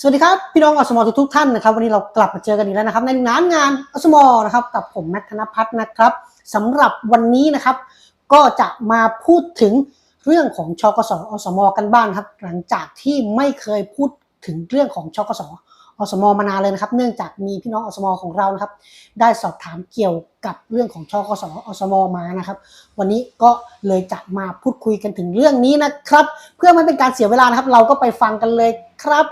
สวัสดีครับ พี่น้องอสมอทุกท่านนะครับวันนี้เรากลับมาเจอกันอีกแล้วนะครับ ในงานงานอสมอนะครับกับผมแมทธนพัฒน์นะครับสำหรับวันนี้นะครับ ก็จะมาพูดถึงเรื่องของชกสอสมกันบ้างครับ หลังจากที่ไม่เคยพูดถึงเรื่องของชกสอสมมานานเลยนะครับ เนื่องจากมีพี่น้องอสมของเรานะครับ ได้สอบถามเกี่ยวกับเรื่องของชกสอสมมานะครับ วันนี้ก็เลยจะมาพูดคุยกันถึงเรื่องนี้นะครับ เพื่อไม่เป็นการเสียเวลานะครับ เราก็ไปฟังกันเลยครับ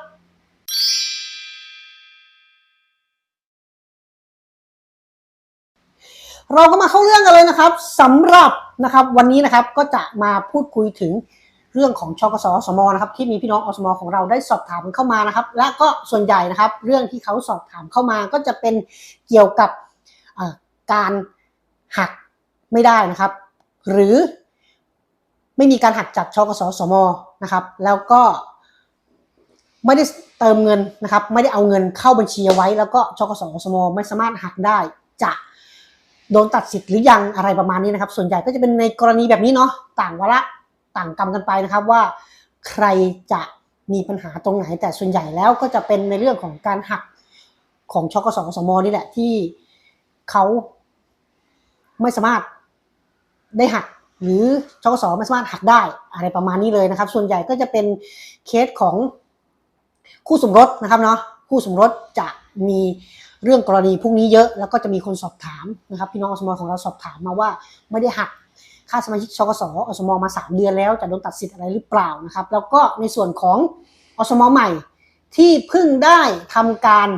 เราก็มาเข้าเรื่องกันเลยนะครับสำหรับนะครับวันนี้นะครับก็จะมาพูดคุยถึงเรื่องของชกสอสมนะครับที่มีพี่น้องอสมของเราได้สอบถามเข้ามานะครับ และก็ส่วนใหญ่นะครับ เรื่องที่เขาสอบถามเข้ามาก็จะเป็นเกี่ยวกับการหักไม่ได้นะครับ หรือไม่มีการหักจากชกสสมนะครับ แล้วก็ไม่ได้เติมเงินนะครับ ไม่ได้เอาเงินเข้าบัญชีไว้ แล้วก็ชกสสมไม่สามารถหักได้จะ โดนตัดสิทธิ์หรือยังอะไรประมาณนี้นะครับ ส่วนใหญ่ก็จะเป็นในกรณีแบบนี้เนาะต่างวาระต่างกรรมกันไปนะครับว่า ใครจะมีปัญหาตรงไหน แต่ส่วนใหญ่แล้วก็จะเป็นในเรื่องของการหักของชกสสมนี่แหละที่เขาไม่สามารถได้หักหรือชกสไม่สามารถหักได้อะไรประมาณนี้เลยนะครับ ส่วนใหญ่ก็จะเป็นเคสของคู่สมรสนะครับเนาะคู่สมรสจะมี เรื่องกรณีพวกนี้เยอะแล้วก็จะมีคนสอบถามนะครับพี่น้องอสมของเราสอบถามมาว่าไม่ได้หักค่าสมาชิกชกสอสมมา 3 เดือนแล้วจะโดนตัดสิทธิ์อะไรหรือเปล่านะครับ แล้วก็ในส่วนของอสมใหม่ที่เพิ่งได้ทำการ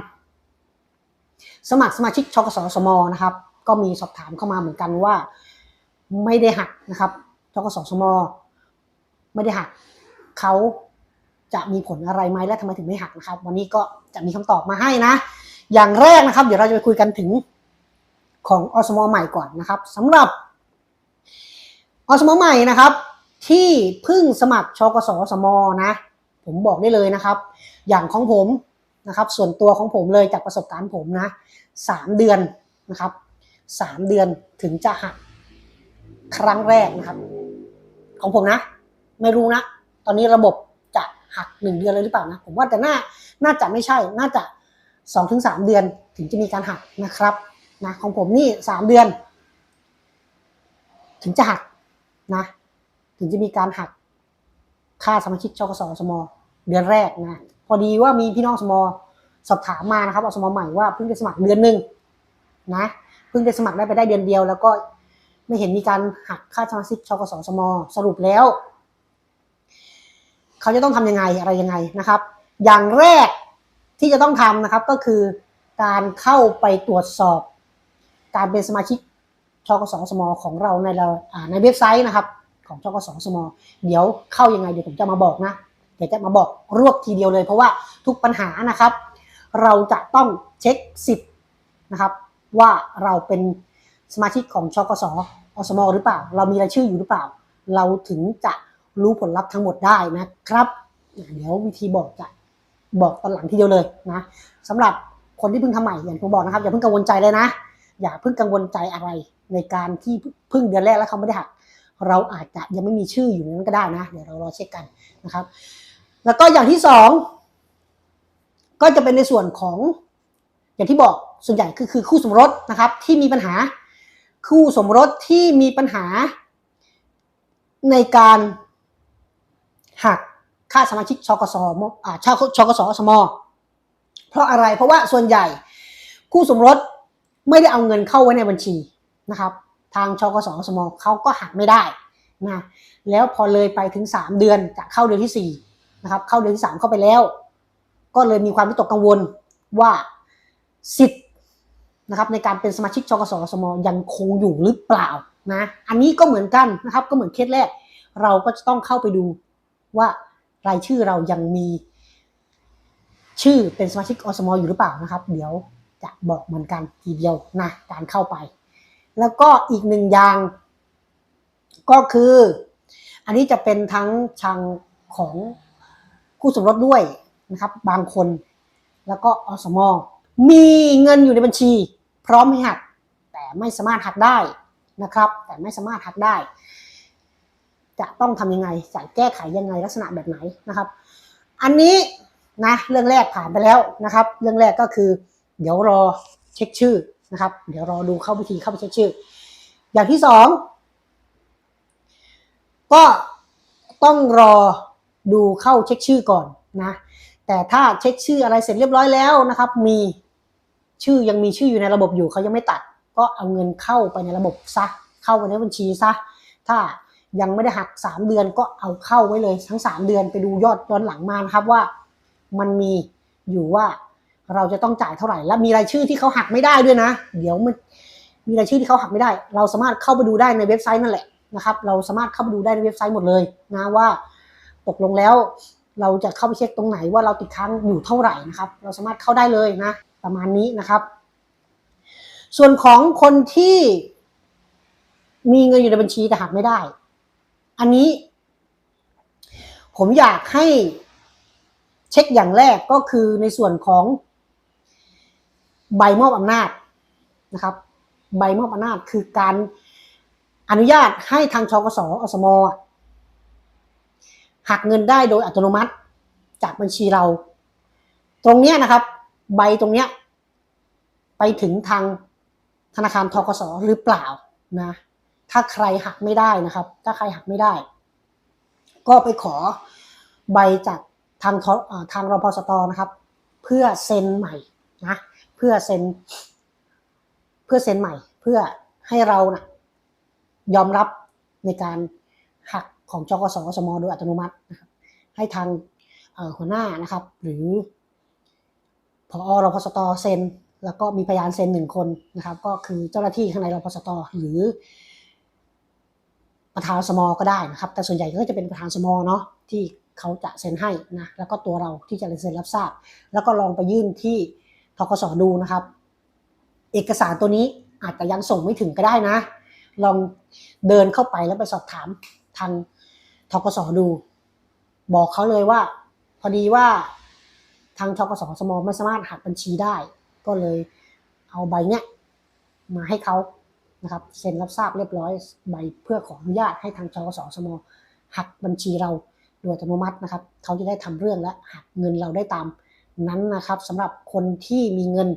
สมัครสมาชิกชกสอสมนะครับ ก็มีสอบถามเข้ามาเหมือนกันว่า ไม่ได้หักนะครับชกสอสมไม่ได้หักเขาจะมีผลอะไรไหมและทำไมถึงไม่หักนะครับ วันนี้ก็จะมีคำตอบมาให้นะ อย่างแรกนะครับ เดี๋ยวเราจะไปคุยกันถึงของอสมใหม่ก่อนนะครับสำหรับอสมใหม่นะครับ ที่เพิ่งสมัครชกสสมนะ ผมบอกได้เลยนะครับ อย่างของผมนะครับ ส่วนตัวของผมเลยจากประสบการณ์ผมนะสามเดือนนะครับสามเดือนถึงจะหักครั้งแรกนะครับ ของผมนะ ไม่รู้นะ ตอนนี้ระบบจะหักหนึ่งเดือนเลยหรือเปล่านะ ผมว่าแต่น่าน่าจะไม่ใช่ น่าจะ สองถึงสามเดือนถึงจะมีการหักนะครับนะของผมนี่สามเดือน ถึงจะหักนะถึงจะมีการหักค่าสมาชิกชกสสมเดือนแรกนะพอดีว่ามีพี่น้องสมสอบถามมานะครับอสมใหม่ว่าเพิ่งได้สมัครเดือนหนึ่งนะเพิ่งได้สมัครได้ไปได้เดือนเดียว แล้วก็ไม่เห็นมีการหักค่าสมาชิกชกสสมสรุปแล้ว เขาจะต้องทำยังไงอะไรยังไงนะครับ อย่างแรก ที่จะต้องทำนะครับก็คือการเข้าไปตรวจสอบ การเป็นสมาชิกชกสสมของเราในเราในเว็บไซต์นะครับ ของชกสสมเดี๋ยวเข้ายังไงเดี๋ยวผมจะมาบอกนะเดี๋ยวจะมาบอกรวบทีเดียวเลย เพราะว่าทุกปัญหานะครับ เราจะต้องเช็คสิทธิ์นะครับ ว่าเราเป็นสมาชิกของชกสอสมหรือเปล่า เรามีรายชื่ออยู่หรือเปล่า เราถึงจะรู้ผลลัพธ์ทั้งหมดได้นะครับ เดี๋ยววิธีบอกจะ บอกตอนหลังทีเดียวเลยนะสำหรับคนที่เพิ่งทำใหม่อย่างผมบอกนะครับอย่าเพิ่งกังวลใจเลยนะ อย่าเพิ่งกังวลใจอะไร ในการที่เพิ่งเดือนแรกแล้วเขาไม่ได้หัก เราอาจจะยังไม่มีชื่ออยู่ในนั้นก็ได้นะ เดี๋ยวเรารอเช็คกันนะครับ แล้วก็อย่างที่สองก็จะเป็นในส่วนของอย่างที่บอกส่วนใหญ่คือคือคู่สมรสนะครับ ที่มีปัญหาคู่สมรสที่มีปัญหาในการหัก ค่าสมาชิกชกสมอ่าชชกสสม เพราะอะไรเพราะว่าส่วนใหญ่คู่สมรสไม่ได้เอาเงินเข้าไว้ในบัญชีนะครับ ทางชกสสมเขาก็หักไม่ได้นะแล้วพอเลยไปถึง 3 เดือนจะเข้าเดือนที่4นะครับเข้าเดือนที่ 3 เข้าไปแล้ว ก็เลยมีความวิตกกังวลว่าสิทธิ์นะครับในการเป็นสมาชิกชกสสมยังคงอยู่หรือเปล่านะอันนี้ก็เหมือนกันนะครับก็เหมือนเคสแรก เราก็จะต้องเข้าไปดูว่า รายชื่อเรายังมี ชื่อเป็นสมาชิกอสมอยู่หรือเปล่านะครับ เดี๋ยวจะบอกเหมือนกันทีเดียวนะการเข้าไป แล้วก็อีกหนึ่งอย่าง ก็คือ อันนี้จะเป็นทั้งทางของคู่สมรสด้วยนะครับ บางคนแล้วก็อสมมีเงินอยู่ในบัญชี พร้อมให้หัก แต่ไม่สามารถหักได้นะครับ แต่ไม่สามารถหักได้ จะต้องทำยังไงจะแก้ไขยังไงลักษณะแบบไหนนะครับ อันนี้นะเรื่องแรกผ่านไปแล้วนะครับ เรื่องแรกก็คือ เดี๋ยวรอเช็คชื่อนะครับ เดี๋ยวรอดูเข้าวิธีเข้าไปเช็คชื่อ อย่างที่สองก็ต้องรอดูเข้าเช็คชื่อก่อนนะแต่ถ้าเช็คชื่ออะไรเสร็จเรียบร้อยแล้วนะครับ มีชื่อยังมีชื่ออยู่ในระบบอยู่เขายังไม่ตัด ก็เอาเงินเข้าไปในระบบซะเข้าไปในบัญชีซะถ้า ยังไม่ได้หักสามเดือนก็เอาเข้าไว้เลย ทั้งสามเดือนไปดูยอดย้อนหลังมานะครับว่า มันมีอยู่ว่าเราจะต้องจ่ายเท่าไหร่ และมีรายชื่อที่เขาหักไม่ได้ด้วยนะ เดี๋ยวมันมีรายชื่อที่เขาหักไม่ได้ เราสามารถเข้าไปดูได้ในเว็บไซต์นั่นแหละนะครับ เราสามารถเข้าไปดูได้ในเว็บไซต์หมดเลยนะว่าตกลงแล้ว เราจะเข้าไปเช็คตรงไหนว่าเราติดค้างอยู่เท่าไหร่นะครับ เราสามารถเข้าได้เลยนะ ประมาณนี้นะครับ ส่วนของคนที่มีเงินอยู่ในบัญชีแต่หักไม่ได้ อันนี้ ผมอยากให้เช็คอย่างแรกก็คือในส่วนของใบมอบอำนาจนะครับ ใบมอบอำนาจคือการอนุญาตให้ทางชกสอสมหักเงินได้โดยอัตโนมัติจากบัญชีเรา ตรงเนี้ยนะครับ ใบตรงเนี้ยไปถึงทางธนาคารทกสหรือเปล่านะ ถ้าใครหักไม่ได้นะครับ ถ้าใครหักไม่ได้ ก็ไปขอใบจากทางทางรพสตนะครับ เพื่อเซ็นใหม่นะเพื่อเซ็น เพื่อเซ็นใหม่ เพื่อให้เรานะยอมรับในการหักของจกสสมโดยอัตโนมัตินะครับ ให้ทางหัวหน้านะครับ หรือพอรพสตเซ็นแล้วก็มีพยานเซ็นหนึ่งคนนะครับ ก็คือเจ้าหน้าที่ข้างในรพสตหรือ ประธานสมอก็ได้นะครับ แต่ส่วนใหญ่ก็จะเป็นประธานสมอเนาะที่เขาจะเซ็นให้นะแล้วก็ตัวเราที่จะเซ็นรับทราบ แล้วก็ลองไปยื่นที่ทกสดูนะครับ เอกสารตัวนี้อาจจะยังส่งไม่ถึงก็ได้นะ ลองเดินเข้าไปแล้วไปสอบถามทางทกสดู บอกเขาเลยว่า พอดีว่าทางทกสสมไม่สามารถหักบัญชีได้ ก็เลยเอาใบเนี้ยมาให้เขา นะครับเซ็นรับทราบเรียบร้อยใบเพื่อขออนุญาตให้ทางทกสสมหักบัญชีเราโดยอัตโนมัตินะครับ เขาจะได้ทำเรื่องและหักเงินเราได้ตามนั้นนะครับสำหรับคนที่มีเงิน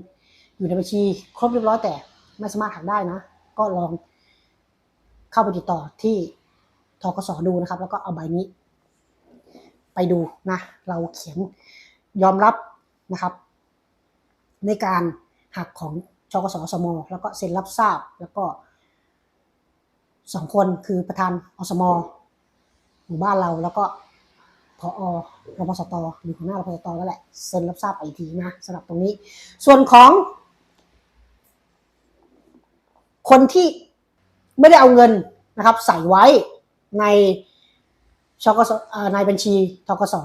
อยู่ในบัญชีครบเรียบร้อยแต่ไม่สามารถหักได้นะ ก็ลองเข้าไปติดต่อที่ทกสดูนะครับ แล้วก็เอาใบนี้ ไปดูนะ เราเขียนยอมรับนะครับ ในการหักของ ชกสสมแล้วก็เซ็นรับทราบแล้วก็สองคนคือประธานอสมหมู่บ้านเราแล้วก็พอรพสตหรือหัวหน้ารพสตนั่นแหละเซ็นรับทราบไปอีกทีนะสำหรับตรงนี้ ส่วนของ คนที่ไม่ได้เอาเงินนะครับ ใส่ไว้ในชกสในบัญชีทกส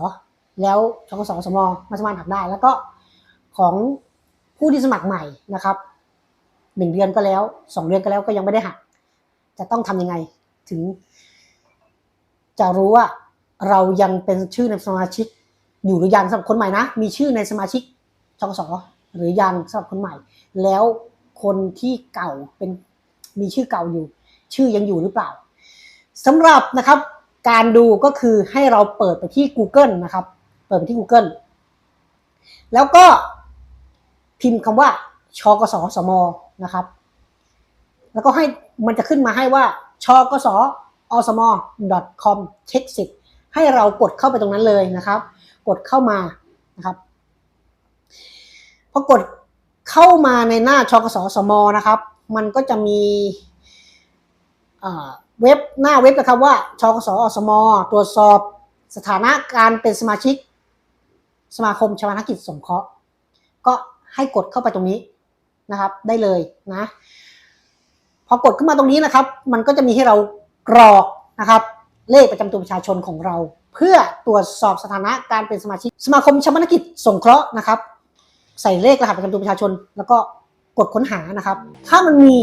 แล้วชกสสมไม่สามารถหักได้ แล้วก็ของผู้ที่สมัครใหม่นะครับ หนึ่งเดือนก็แล้วสองเดือนก็แล้วก็ยังไม่ได้หัก จะต้องทำยังไงถึง จะรู้ว่าเรายังเป็นชื่อในสมาชิก อยู่หรือยังสำหรับคนใหม่นะ มีชื่อในสมาชิกชกสหรือยังสำหรับคนใหม่ แล้วคนที่เก่าเป็นมีชื่อเก่าอยู่ ชื่อยังอยู่หรือเปล่าสำหรับนะครับ การดูก็คือให้เราเปิดไปที่ Google นะครับ เปิดไปที่ Google แล้วก็พิมพ์คำว่าชกสสม นะครับ แล้วก็ให้มันจะขึ้นมาให้ว่าชกสอสม .com เช็คสิทธิ์ให้เรากดเข้าไปตรงนั้นเลยนะครับ กดเข้ามานะครับพอกดเข้ามาในหน้าชกสอสมนะครับ มันก็จะมีเอ่อเว็บหน้าเว็บนะครับว่าชกสอสมตรวจสอบสถานะการเป็นสมาชิกสมาคมชาวนากิจสงเคราะห์ก็ให้กดเข้าไปตรงนี้ นะครับ ได้เลยนะ พอกดขึ้นมาตรงนี้นะครับ มันก็จะมีให้เรากรอกนะครับ เลขประจำตัวประชาชนของเรา เพื่อตรวจสอบสถานะการเป็นสมาชิกสมาคมชาวนกิจสงเคราะห์นะครับ ใส่เลขรหัสประจำตัวประชาชน แล้วก็กดค้นหานะครับ ถ้ามันมี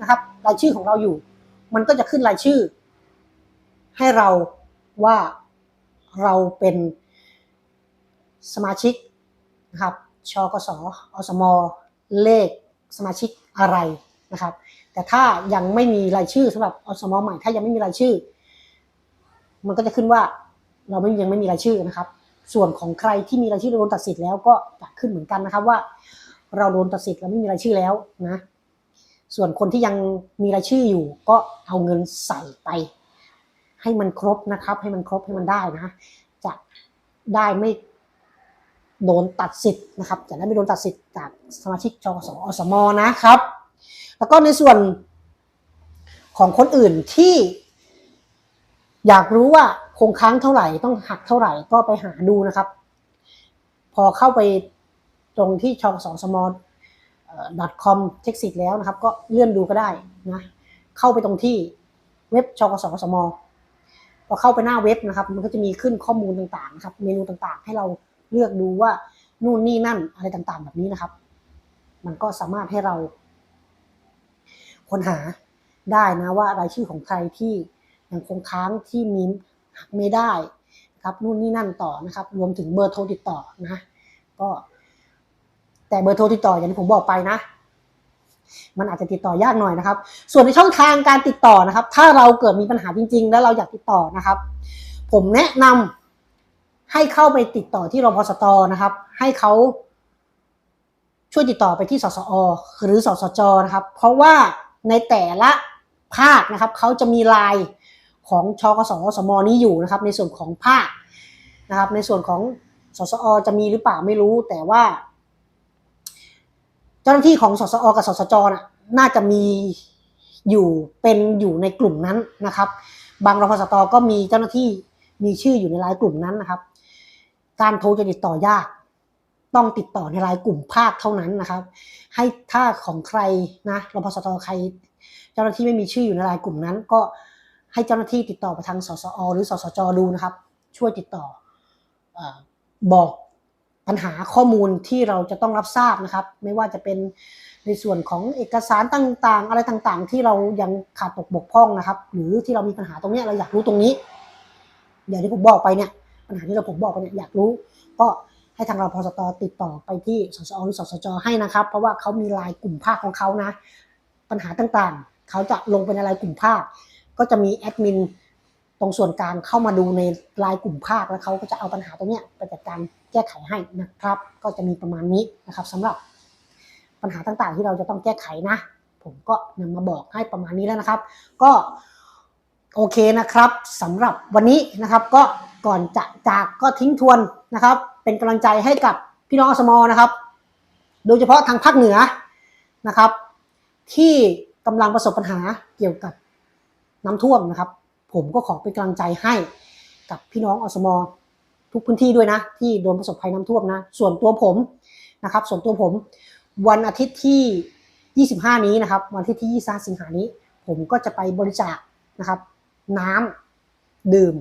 นะครับรายชื่อของเราอยู่ มันก็จะขึ้นรายชื่อ ให้เราว่าเราเป็นสมาชิกนะครับชกสอสมเลข สมาชิกอะไรนะครับ แต่ถ้ายังไม่มีรายชื่อสำหรับอสมใหม่ ถ้ายังไม่มีรายชื่อ มันก็จะขึ้นว่าเราไม่ยังไม่มีรายชื่อนะครับ ส่วนของใครที่มีรายชื่อโดนตัดสิทธิ์แล้วก็จะขึ้นเหมือนกันนะครับว่า เราโดนตัดสิทธิ์แล้วไม่มีรายชื่อแล้วนะ ส่วนคนที่ยังมีรายชื่ออยู่ ก็เอาเงินใส่ไป ให้มันครบนะครับ ให้มันครบให้มันได้นะ จะได้ไม่ โดนตัดสิทธิ์นะครับจะได้ไม่โดนตัดสิทธิ์จากสมาชิกจกสอสมนะครับ แล้วก็ในส่วนของคนอื่นที่อยากรู้ว่าคงค้างเท่าไหร่ต้องหักเท่าไหร่ก็ไปหาดูนะครับ พอเข้าไปตรงที่ชกสสม .com เช็คสิทธิ์แล้วนะครับ ก็เลื่อนดูก็ได้นะเข้าไปตรงที่เว็บชกสสมพอเข้าไปหน้าเว็บนะครับ มันก็จะมีขึ้นข้อมูลต่างๆนะครับ เมนูต่างๆ ให้เรา เลือกดูว่านู่นนี่นั่นอะไรต่างๆ แบบนี้นะครับ มันก็สามารถให้เราค้นหาได้นะว่ารายชื่อของใครที่ยังคงค้างที่มีหักไม่ได้นะครับนู่นนี่นั่นต่อนะครับ รวมถึงเบอร์โทรติดต่อนะก็แต่เบอร์โทรติดต่ออย่างที่ผมบอกไปนะ มันอาจจะติดต่อยากหน่อยนะครับ ส่วนในช่องทางการติดต่อนะครับ ถ้าเราเกิดมีปัญหาจริง ๆ แล้วเราอยากติดต่อนะครับ ผมแนะนำ ให้เข้าไปติดต่อที่รพสตนะครับ ให้เขาช่วยติดต่อไปที่สสอ หรือสสจนะครับ เพราะว่าในแต่ละภาคนะครับเขาจะมีลายของชกสสมนี้อยู่นะครับ ในส่วนของภาคนะครับ ในส่วนของสสอจะมีหรือเปล่าไม่รู้ แต่ว่า เจ้าหน้าที่ของสสอกับสสจน่ะน่าจะมีอยู่เป็นอยู่ในกลุ่มนั้นนะครับ บางรพสตก็มีเจ้าหน้าที่มีชื่ออยู่ในรายกลุ่มนั้นนะครับ การโทรจะติดต่อยาก ต้องติดต่อในรายกลุ่มภาคเท่านั้นนะครับ ให้ถ้าของใครนะรพสตใคร เจ้าหน้าที่ไม่มีชื่ออยู่ในรายกลุ่มนั้น ก็ให้เจ้าหน้าที่ติดต่อไปทางสสอหรือสสจดูนะครับ ช่วยติดต่ออบอกปัญหาข้อมูลที่เราจะต้องรับทราบนะครับ ไม่ว่าจะเป็นในส่วนของเอกสารต่างๆ อะไรต่างๆ ที่เรายังขาดตกบกพร่องนะครับ หรือที่เรามีปัญหาตรงนี้เราอยากรู้ตรงนี้ อย่างที่ผมบอกไปเนี่ย ปัญหาที่เราผมบอกไปเนี่ยอยากรู้ ก็ให้ทางเราพสตติดต่อไปที่สสอหรือสสจให้นะครับ เพราะว่าเขามีรายกลุ่มภาคของเขานะ ปัญหาต่างๆ เขาจะลงไปในรายกลุ่มภาค ก็จะมีแอดมินตรงส่วนกลางเข้ามาดูในรายกลุ่มภาคแล้วเขาก็จะเอาปัญหาตรงเนี้ยไปจัดการแก้ไขให้นะครับ ก็จะมีประมาณนี้นะครับสำหรับปัญหาต่างๆ ที่เราจะต้องแก้ไขนะ ผมก็นำมาบอกให้ประมาณนี้แล้วนะครับ ก็โอเคนะครับสำหรับวันนี้นะครับก็ ก่อนจะจากก็ทิ้งทวนนะครับ เป็นกำลังใจให้กับพี่น้องอสมอนะครับ โดยเฉพาะทางภาคเหนือนะครับ ที่กำลังประสบปัญหาเกี่ยวกับน้ำท่วมนะครับ ผมก็ขอเป็นกำลังใจให้กับพี่น้องอสมอทุกพื้นที่ด้วยนะ ที่โดนประสบภัยน้ำท่วมนะ ส่วนตัวผมนะครับ ส่วนตัวผมวันอาทิตย์ที่ 25 นี้นะครับ วันอาทิตย์ที่23สิงหานี้ ผมก็จะไปบริจาคนะครับ น้ำดื่ม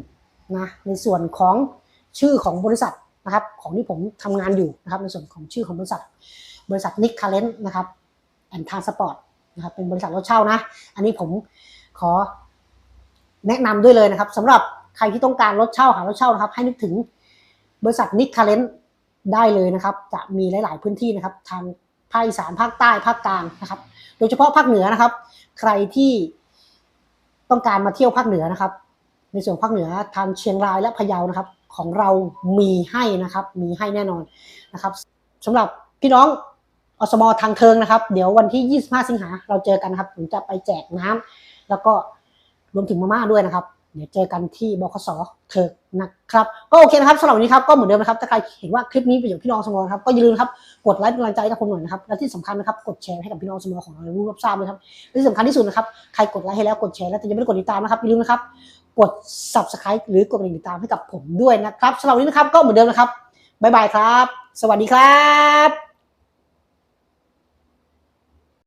นะในส่วนของชื่อของบริษัทนะครับของที่ผมทำงานอยู่นะครับในส่วนของชื่อของบริษัท บริษัทนิกคาเลนนะครับแอนทานสปอร์ตนะครับเป็นบริษัทรถเช่านะ อันนี้ผมขอแนะนำด้วยเลยนะครับสำหรับใครที่ต้องการรถเช่าหารถเช่านะครับ ให้นึกถึงบริษัทนิกคาเลนได้เลยนะครับ จะมีหลาย ๆ พื้นที่นะครับ ทางภาคอีสานภาคใต้ภาคกลางนะครับ โดยเฉพาะภาคเหนือนะครับ ใครที่ต้องการมาเที่ยวภาคเหนือนะครับ ในส่วนภาคเหนือทางเชียงรายและพะเยานะครับ ของเรามีให้นะครับ มีให้แน่นอนนะครับสำหรับพี่น้องอสมอทางเทิงนะครับ เดี๋ยววันที่ 25 สิงหาเราเจอกันครับผมจะไปแจกน้ำแล้วก็รวมถึงมาม่าด้วยนะครับ เดี๋ยวเจอกันที่บคสเทิงนะครับก็โอเคนะครับสำหรับวันนี้ครับก็เหมือนเดิมนะครับถ้าใครเห็นว่าคลิปนี้ประโยชน์พี่น้องสมนะครับก็อย่าลืมครับกดไลค์เป็นกำลังใจให้กับผมหน่อยนะครับและที่สำคัญนะครับกดแชร์ให้กับพี่น้องสมอของเรารู้รับทราบเลยครับและที่สำคัญที่สุดนะครับใครกดไลค์ให้แล้วกดแชร์แล้วแต่ยังไม่ได้กดติดตามนะครับอย่าลืมนะครับ กด subscribe หรือกดกระดิ่งติดตามให้กับผมด้วยนะครับสำหรับวันนี้นะครับก็เหมือนเดิมนะครับบ๊ายบายครับ สวัสดีครับ